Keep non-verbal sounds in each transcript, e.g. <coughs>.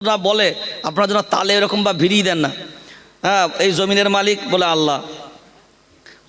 বলে, আপনারা যেন তালে এরকম বা ভিড়িয়ে দেন না। হ্যাঁ এই জমিনের মালিক বলে আল্লাহ।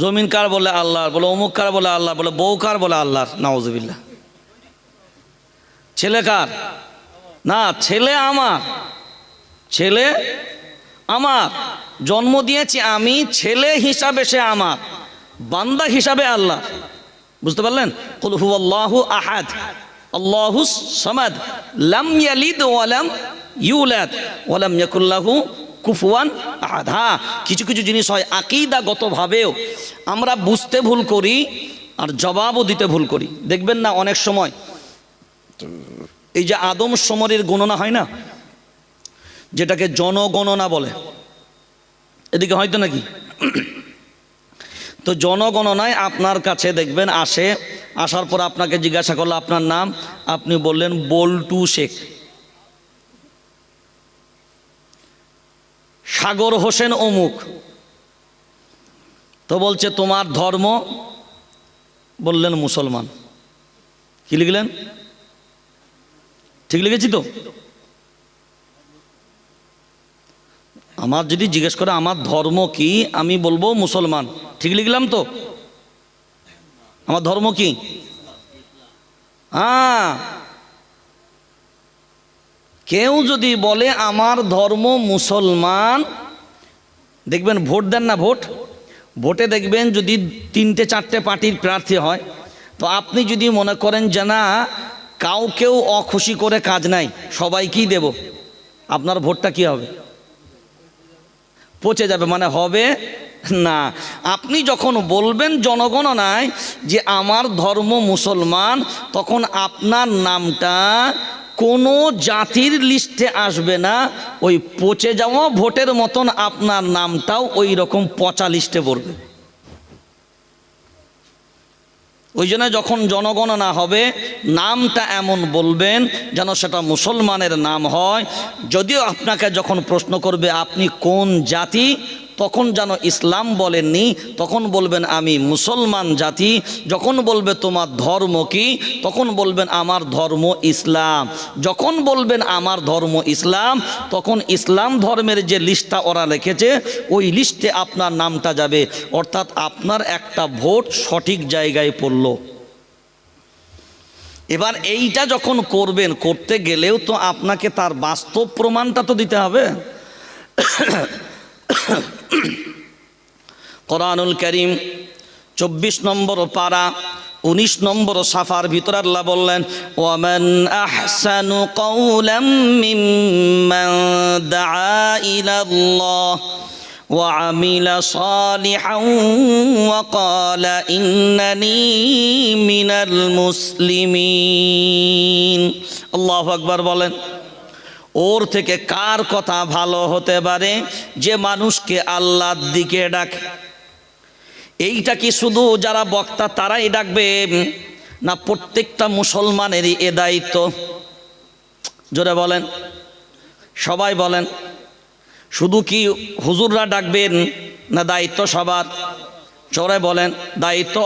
জমিন কার বলে আল্লাহ, বলে অমুক কার বলে আল্লাহ, বলে বউ কার বলে আল্লাহর নওয়াজবিল্লা ছেলে কার? না, ছেলে আমার। ছেলে আমার। জন্ম দিয়েছি আমি, ছেলে হিসাবে সে আমার। বান্দা হিসাবে আল্লাহ। বুঝতে পারলেন? কুল হু আল্লাহু আহাদ, আল্লাহু সামাদ, লাম ইয়ালিদ ওয়ালাম ইউলাদ, ওয়ালাম ইয়াকুল্লাহু কুফুয়ান হ্যাঁ কিছু কিছু জিনিস হয় আকিদাগতভাবেও। আমরা বুঝতে ভুল করি আর জবাবও দিতে ভুল করি। দেখবেন না অনেক সময় এই যে আদম সমরের গণনা হয় না? যেটাকে জনগণনা বলে। এদিকে হয়তো নাকি? তো জনগণনায় আপনার কাছে দেখবেন আসে, আসার পর আপনাকে জিজ্ঞাসা করল, আপনার নাম? আপনি বললেন, বল্টু শেখ। সাগর হোসেন অমুক। তো বলছে, তোমার ধর্ম? বললেন মুসলমান। কি লিখলেন? ঠিক লিখেছি তো? আমার যদি জিজ্ঞেস করে, আমার ধর্ম কি? আমি বলব, মুসলমান। ঠিক লিখলাম তো? আমার ধর্ম কি? হ্যাঁ। কেউ যদি বলে আমার ধর্ম মুসলমান, দেখবেন ভোট দেন না ভোট? ভোটে দেখবেন যদি তিনটে, চারটে পার্টির প্রার্থী হয়, তো আপনি যদি মনে করেন যে না, কাউকেও অখুশি করে কাজ নাই, সবাইকেই দেব, আপনার ভোটটা কি হবে? পচে যাবে মানে হবে না, আপনি যখন বলবেন জনগণনায় যে আমার ধর্ম মুসলমান, তখন আপনার নামটা কোনো জাতির লিস্টে আসবে না, ওই পচে যাওয়া ভোটের মতন আপনার নামটাও ওই রকম পচা লিস্টে পড়বে। ওই জন্য যখন জনগণনা হবে, নামটা এমন বলবেন যেন সেটা মুসলমানের নাম হয়। যদিও আপনাকে যখন প্রশ্ন করবে, আপনি কোন জাতি তখন যেন ইসলাম বলেননি, তখন বলবেন আমি মুসলমান জাতি, যখন বলবে তোমার ধর্ম কি, তখন বলবেন আমার ধর্ম ইসলাম। যখন বলবেন আমার ধর্ম ইসলাম, তখন ইসলাম ধর্মের যে লিস্টটা ওরা রেখেছে ওই লিস্টে আপনার নামটা যাবে। অর্থাৎ আপনার একটা ভোট সঠিক জায়গায় পড়ল। এবার এইটা যখন করবেন, করতে গেলেও তো আপনাকে তার বাস্তব প্রমাণটা তো দিতে হবে। <coughs> কোরআনুল করিম চব্বিশ নম্বর পারা উনিশ নম্বর সাফার ভিতর আল্লাহ বললেন ওয়ামান আহসানু কওলাম মিম্মান দাআ ইলাল্লাহ وعمل صالحا وقال إنني من المسلمين الله أكبر বলেন ওর থেকে কার কথা ভালো হতে পারে? যে মানুষকে আল্লাহর দিকে ডাকে। এইটা কি শুধু যারা বক্তা তারাই ডাকবে? না প্রত্যেকটা মুসলমানেরই এ দায়িত্ব। জোরে বলেন। সবাই বলেন। শুধু কি হুজুররা ডাকবেন না দায়িত্ব সবার? চরে বলেন দায়িত্ব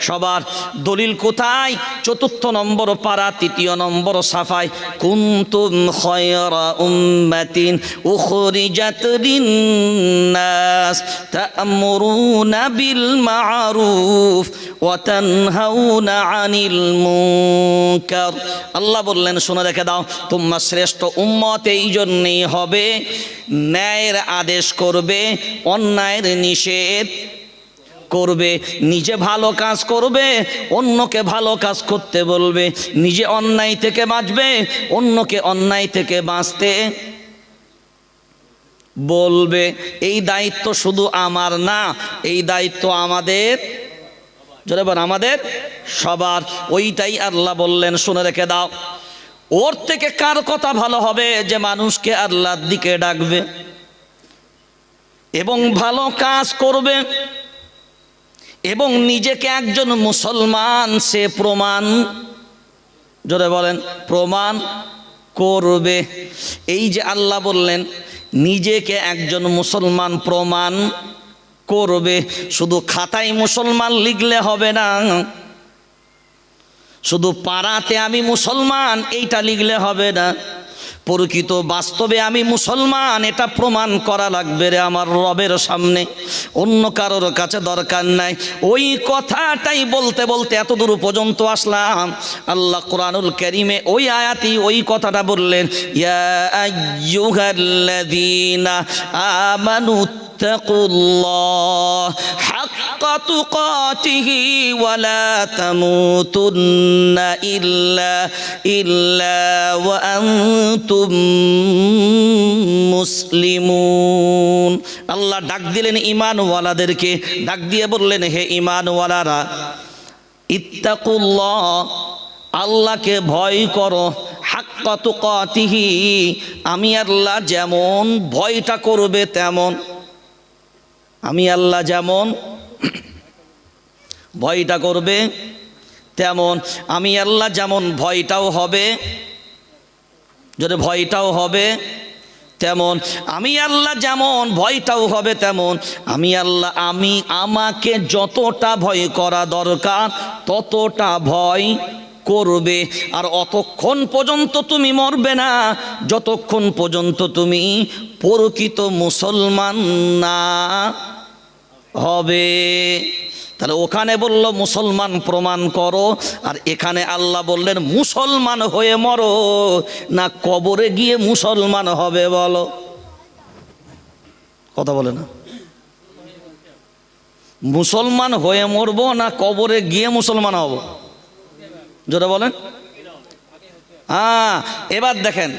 সবার। দলিল কোথায়? চতুর্থ নম্বর পারা তৃতীয় নম্বর সাফাই। কুন্তুম বিল মা'রুফ আনিল আল্লাহ বললেন, শুনে রেখে দাও, তোমরা শ্রেষ্ঠ উম্মত এই জন্যই হবে। ন্যায়ের আদেশ করবে, অন্যায়ের নিষেধ করবে, নিজে ভালো কাজ করবে, অন্যকে ভালো কাজ করতে বলবে, নিজে অন্যায় থেকে বাঁচবে, অন্যকে অন্যায় থেকে বাঁচতে বলবে। এই দায়িত্ব শুধু আমার না, এই দায়িত্ব আমাদের, জোরে আমাদের সবার। ওইটাই আল্লাহ বললেন, শুনে রেখে দাও। ওর থেকে কার কথা ভালো হবে যে মানুষকে আল্লাহর দিকে ডাকবে? এবং ভালো কাজ করবে এবং নিজেকে একজন মুসলমান, সে প্রমাণ, জোরে বলেন, প্রমাণ করবে। এই যে আল্লাহ বললেন, নিজেকে একজন মুসলমান প্রমাণ করবে। শুধু খাতায় মুসলমান লিখলে হবে না, শুধু পাড়াতে আমি মুসলমান, এইটা লিখলে হবে না। প্রকৃত বাস্তবে আমি মুসলমান, এটা প্রমাণ করা লাগবে রে আমার রবের সামনে। অন্য কারোর কাছে দরকার নাই। ওই কথাটাই বলতে বলতে এত দূর পর্যন্ত আসলাম। আল্লাহ কোরআনুল করিমে ওই আয়াতি ওই কথাটা বললেন, ইয়া আমানু হাক حق تقاته ولا تموتن إلا إلا وأنتم মুসলিমুন আল্লাহ ডাক দিলেন ইমানওয়ালাদেরকে ডাক দিয়ে বললেন হে ইমানওয়ালারা ইত্তাকুল্লাহ আল্লাহকে ভয় করো হাক্কা তুকাতিহি আমি আল্লাহ যেমন ভয়টা করবে তেমন আমি আল্লাহ যেমন <coughs> ভয়টা করবে, তেমন আমি আল্লাহ যেমন ভয়টাও হবে, যদি ভয়টাও হবে, তেমন আমি আল্লাহ যেমন ভয়টাও হবে, তেমন আমি আল্লাহ, আমি আমাকে যতটা ভয় করা দরকার, ততটা ভয় করবে। আর অতক্ষণ পর্যন্ত তুমি মরবে না, যতক্ষণ পর্যন্ত তুমি প্রকৃত মুসলমান না। হবে। তাহলে ওখানে বলল, মুসলমান প্রমাণ করো। আর এখানে আল্লাহ বললেন, মুসলমান হয়ে মরো, না কবরে গিয়ে মুসলমান হবে বলো। কথা বলে না। মুসলমান হয়ে মরবো, না কবরে গিয়ে মুসলমান হব? যেটা বলেন। হ্যাঁ এবার দেখেন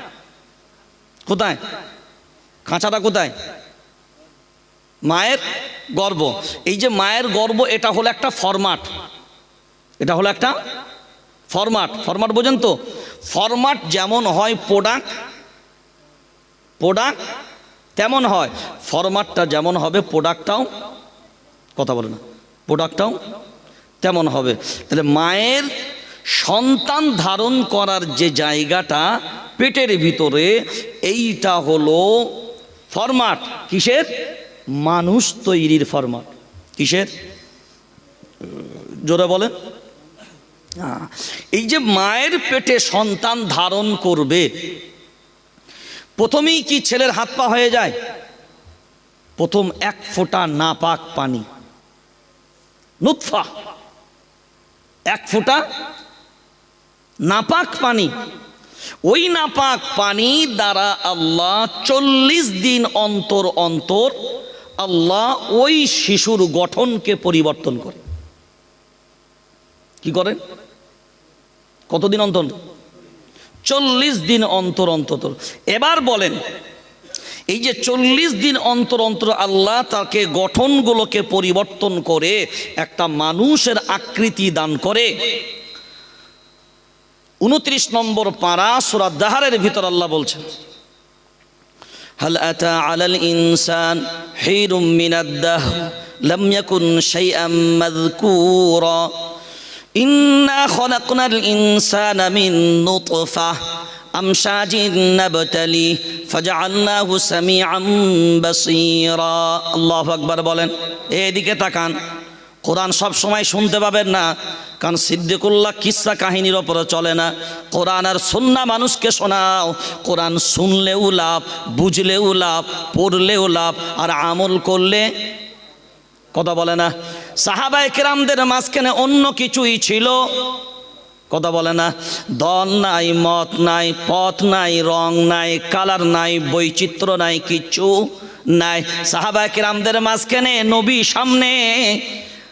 কোথায়? কাঁচাটা কোথায়? মায়ের গর্ব। এই যে মায়ের গর্ব, এটা হলো একটা ফরমাট এটা হলো একটা ফরমাট ফরমাট বোঝেন তো? ফরমাট যেমন হয় প্রোডাক্ট প্রোডাক্ট তেমন হয়। ফরমাটটা যেমন হবে প্রোডাক্টটাও কথা বলে না। প্রোডাক্টটাও তেমন হবে। তাহলে মায়ের সন্তান ধারণ করার যে জায়গাটা পেটের ভিতরে এইটা হলো ফরমাট। কিসের? মানুষ তৈরির ফরমাট। কিসের? জোরে বলেন। আহ, এই যে মায়ের পেটে সন্তান ধারণ করবে প্রথমেই কি ছেলের হাত পা হয়ে যায়? প্রথম এক ফোঁটা নাপাক পানি। নুৎফা। এক ফোঁটা নাপাক পানি। ওই নাপাক পানি দ্বারা আল্লাহ চল্লিশ দিন অন্তর অন্তর আল্লাহ ওই শিশুর গঠনকে পরিবর্তন করে। কি করে কতদিন অন্তর? চল্লিশ দিন অন্তর অন্তর। এবার বলেন, এই যে চল্লিশ দিন অন্তর অন্তর আল্লাহ তাকে গঠনগুলোকে পরিবর্তন করে একটা মানুষের আকৃতি দান করে উনত্রিশ নম্বর পাড়া সুরা দাহারের ভিতর আল্লাহ বলছেন هل أتى على الإنسان حين من الدهر لم يكن شيئا مذكورا إنا خلقنا الإنسان من نطفة أمشاج نبتليه فجعلناه سميعا بصيرا الله أكبر বলেন এদিকে তাকান কোরআন সব সময় শুনতে পাবেন না, কারণ সিদ্দিকুল্লাহ কিসা কাহিনীর ওপরে চলে না। কোরআন আর সুন্না মানুষকে শোনাও। কোরআন শুনলেও লাভ, বুঝলেও লাভ, পড়লেও লাভ, আর আমল করলে কথা বলে না। সাহাবাই কেরামদের মাঝখানে অন্য কিছুই ছিল, কথা বলে না। দল নাই, মত নাই, পথ নাই, রং নাই, কালার নাই, বৈচিত্র্য নাই, কিচ্ছু নাই। সাহাবা কিরামদের মাঝখানে নবী সামনে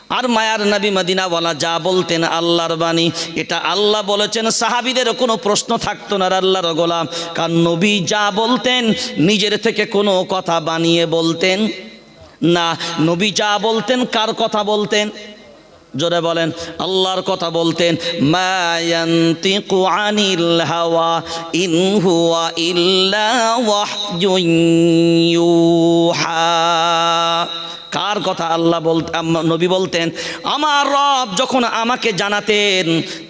আর মায়ার নবী মদিনাওয়ালা যা বলতেন আল্লাহর বাণী, এটা আল্লাহ বলেছেন, সাহাবিদের কোনো প্রশ্ন থাকতো না আল্লাহর গোলাম। কারণ নবী যা বলতেন, নিজের থেকে কোনো কথা বানিয়ে বলতেন না। নবী যা বলতেন, কার কথা বলতেন? জোরে বলেন, আল্লাহর কথা বলতেন মায়ান্তিকু কার কথা আল্লাহ বলতে নবী বলতেন? আমার রব যখন আমাকে জানাতেন,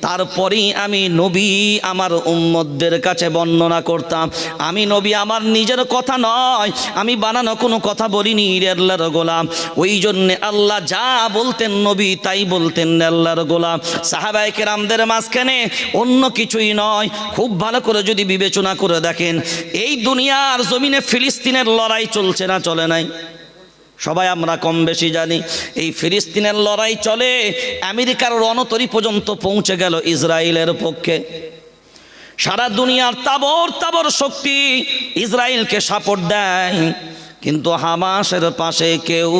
তারপরেই আমি নবী আমার উম্মতদের কাছে বর্ণনা করতাম। আমি নবী আমার নিজের কথা নয়, আমি বানানো কোনো কথা বলিনি আল্লাহর গোলাম। ওই জন্যে আল্লাহ যা বলতেন নবী তাই বলতেন আল্লাহর গোলাম। সাহাবাই কেরামদের মাঝখানে অন্য কিছুই নয়, খুব ভালো করে যদি বিবেচনা করে দেখেন, এই দুনিয়ার জমিনে ফিলিস্তিনের লড়াই চলছে না, চলে নাই। সবাই আমরা কম বেশি জানি। এই ফিলিস্তিনের লড়াই চলে, আমেরিকার রণতরী পর্যন্ত পৌঁছে গেল ইসরায়েলের পক্ষে। সারা দুনিয়ার তাবর তাবর শক্তি ইসরায়েলকে সাপোর্ট দেয়, কিন্তু হামাসের পাশে কেউ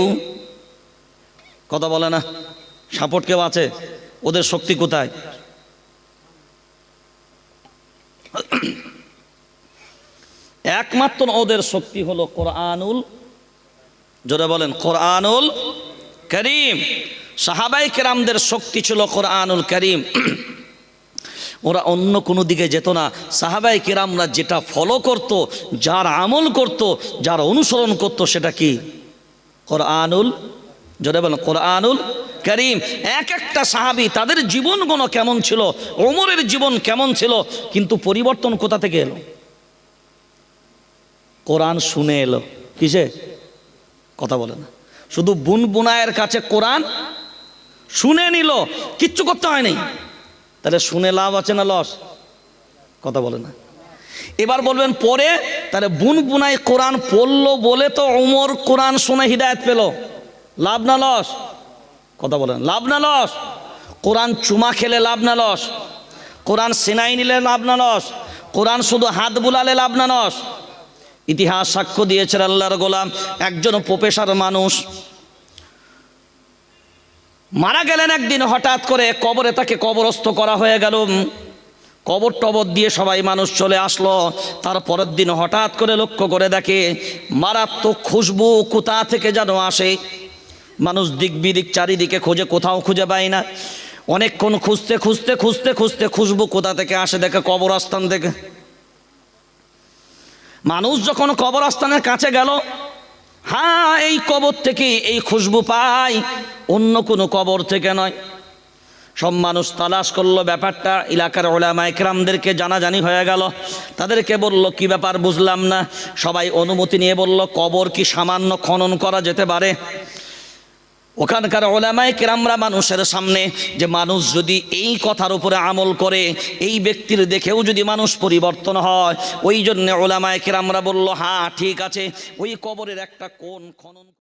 কথা বলে না। সাপোর্ট কেউ আছে? ওদের শক্তি কোথায়? একমাত্র ওদের শক্তি হলো কোরআনুল জোরে বলেন, কোরআনুল করিম। সাহাবাই কেরামদের শক্তি ছিল কোরআনুল করিম। <clears throat> ওরা অন্য কোনো দিকে যেত না। সাহাবাই কেরামরা যেটা ফলো করত, যার আমল করত, যার অনুসরণ করত, সেটা কি? কোরআনুল, জোরে বলেন, কোরআনুল করিম। এক একটা সাহাবি তাদের জীবনগুলো কেমন ছিল, ওমরের জীবন কেমন ছিল, কিন্তু পরিবর্তন কোথা থেকে এলো? কোরআন শুনে এলো। কিসে? কথা বলে না। শুধু বুন বুনায়ের কাছে কোরআন শুনে নিল, কিচ্ছু করতে হয়নি। তাহলে শুনে লাভ আছে না লস? কথা বলে না। এবার বলবেন, পরে? তাহলে বুন বুনাই কোরআন পড়ল বলে তো ওমর কোরআন শুনে হৃদায়ত পেল। লাভ না লস? কথা বলেন লাভ না লস? কোরআন চুমা খেলে লাভ না লস? কোরআন সিনাই নিলে লাভ না লস? কোরআন শুধু হাত বুলালে লাভ না লস? ইতিহাস সাক্ষ্য দিয়েছেন আল্লাহর গোলাম। একজন প্রফেসর মানুষ মারা গেলেন একদিন, হঠাৎ করে কবরে তাকে কবরস্থ করা হয়ে গেল। কবর টবর দিয়ে সবাই মানুষ চলে আসলো। তার পরের দিন হঠাৎ করে লক্ষ্য করে দেখে মারাত্মক খুশবু কোথা থেকে যেন আসে। মানুষ দিক বিদিক চারিদিকে খোঁজে, কোথাও খুঁজে পায় না। অনেকক্ষণ খুঁজতে খুঁজতে খুঁজতে খুঁজতে খুশবু কোথা থেকে আসে দেখে কবর কবরস্থান থেকে। মানুষ যখন কবর কবরস্থানের কাছে গেল হ্যাঁ এই কবর থেকে এই খুশবু পাই, অন্য কোনো কবর থেকে নয়। সব মানুষ তালাশ করল ব্যাপারটা, এলাকার ওলামা একরামদেরকে জানাজানি হয়ে গেল। তাদেরকে বলল, কি ব্যাপার বুঝলাম না? সবাই অনুমতি নিয়ে বলল, কবর কি সামান্য খনন করা যেতে পারে? ওখানকার ওলামায় কেরামরা মানুষের সামনে যে মানুষ যদি এই কথার উপরে আমল করে, এই ব্যক্তির দেখেও যদি মানুষ পরিবর্তন হয়, ওই জন্যে ওলামায় কেরামরা বলল হ্যাঁ ঠিক আছে। ওই কবরের একটা কোন খনন